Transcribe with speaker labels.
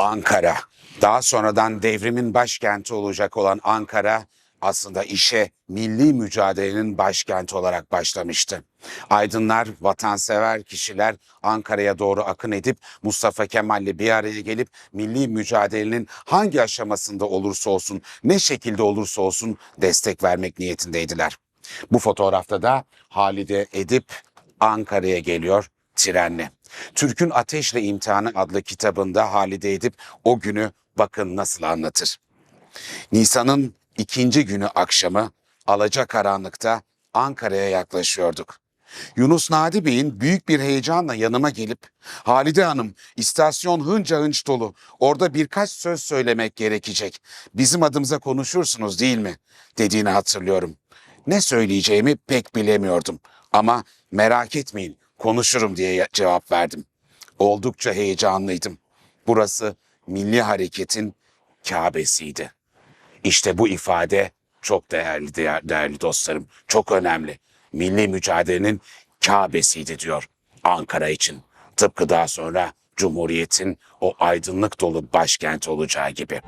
Speaker 1: Ankara. Daha sonradan devrimin başkenti olacak olan Ankara aslında işe milli mücadelenin başkenti olarak başlamıştı. Aydınlar, vatansever kişiler Ankara'ya doğru akın edip Mustafa Kemal'le bir araya gelip milli mücadelenin hangi aşamasında olursa olsun, ne şekilde olursa olsun destek vermek niyetindeydiler. Bu fotoğrafta da Halide Edip Ankara'ya geliyor trenle. Türk'ün Ateşle İmtihanı adlı kitabında Halide Edip o günü bakın nasıl anlatır. Nisan'ın ikinci günü akşamı alacakaranlıkta Ankara'ya yaklaşıyorduk. Yunus Nadi Bey'in büyük bir heyecanla yanıma gelip Halide Hanım istasyon hınca hınç dolu orada birkaç söz söylemek gerekecek. Bizim adımıza konuşursunuz değil mi? dediğini hatırlıyorum. Ne söyleyeceğimi pek bilemiyordum ama merak etmeyin konuşurum diye cevap verdim. Oldukça heyecanlıydım. Burası Milli Hareket'in Kabe'siydi. İşte bu ifade çok değerli değer- değerli dostlarım. Çok önemli. Milli mücadelenin Kabe'siydi diyor Ankara için. Tıpkı daha sonra Cumhuriyet'in o aydınlık dolu başkenti olacağı gibi.